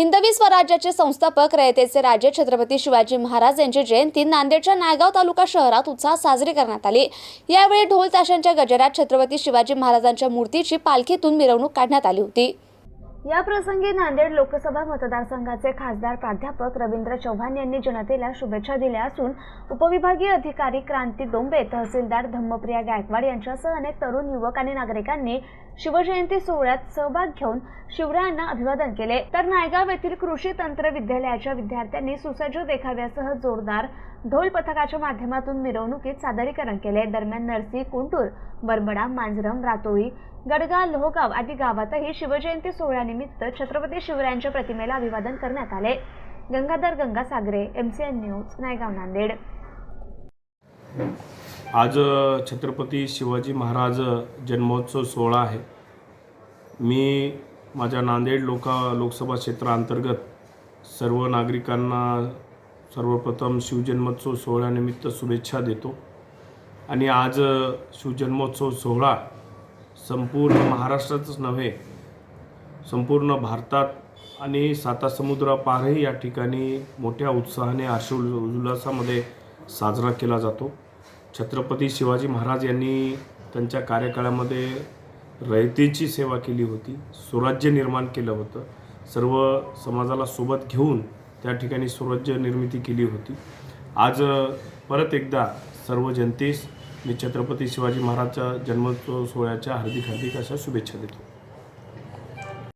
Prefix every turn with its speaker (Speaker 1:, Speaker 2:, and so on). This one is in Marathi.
Speaker 1: हिंदवी स्वराज्याचे संस्थापक रयतेचे राजे छत्रपती शिवाजी महाराज यांची जयंती नांदेडच्या नायगाव तालुका शहरात उत्साहात साजरी करण्यात आली. यावेळी ढोल ताशांच्या गजरात छत्रपती शिवाजी महाराजांच्या मूर्तीची पालखीतून मिरवणूक काढण्यात आली होती. या प्रसंगी नांदेड लोकसभा मतदारसंघाचे खासदार प्राध्यापक रवींद्र चव्हाण यांनी जनतेला शुभेच्छा दिल्या असून उपविभागीय अधिकारी क्रांती डोंबे तहसीलदार धम्मप्रिया गायकवाड यांच्यासह अनेक तरुण युवक आणि नागरिकांनी शिवजयंती सोहळ्यात सहभाग घेऊन शिवरायांना अभिवादन केले. तर नायगाव येथील कृषी तंत्र विद्यालयाच्या विद्यार्थ्यांनी सुसज्ज देखाव्यासह जोरदार ढोल पथकाच्या माध्यमातून मिरवणुकीत सादरीकरण केले. दरम्यान नरसी कुंटूर बरबडा मांजरम रातोळी गडगा लोहगाव आदी गावातही शिवजयंती सोहळ्याने सोहळ्यानिमित्त छत्रपती शिवरायांच्या प्रतिमेला अभिवादन करण्यात आले. Gangadhar Gangasagare N news Naigaon Nanded.
Speaker 2: आज छत्रपती शिवाजी महाराज जन्मोत्सव सोहळा आहे. मी माझ्या नांदेड लोका लोकसभा क्षेत्राअंतर्गत सर्व नागरिकांना सर्वप्रथम शिवजन्मोत्सव सोहळ्यानिमित्त शुभेच्छा देतो. आणि आज शिवजन्मोत्सव सोहळा संपूर्ण महाराष्ट्रातच नव्हे संपूर्ण भारतात आणि साता समुद्रापारही या ठिकाणी मोठ्या उत्साहाने आशुल उल्हासामध्ये साजरा केला जातो. छत्रपती शिवाजी महाराज यांनी त्यांच्या कार्यकाळामध्ये रयतेची सेवा केली होती. स्वराज्य निर्माण केलं होतं. सर्व समाजाला सोबत घेऊन त्या ठिकाणी स्वराज्य निर्मिती केली होती. आज परत एकदा सर्व जनतेस मी छत्रपती शिवाजी महाराजच्या जन्मोत्सव सोहळ्याच्या हार्दिक हार्दिक अशा शुभेच्छा देतो.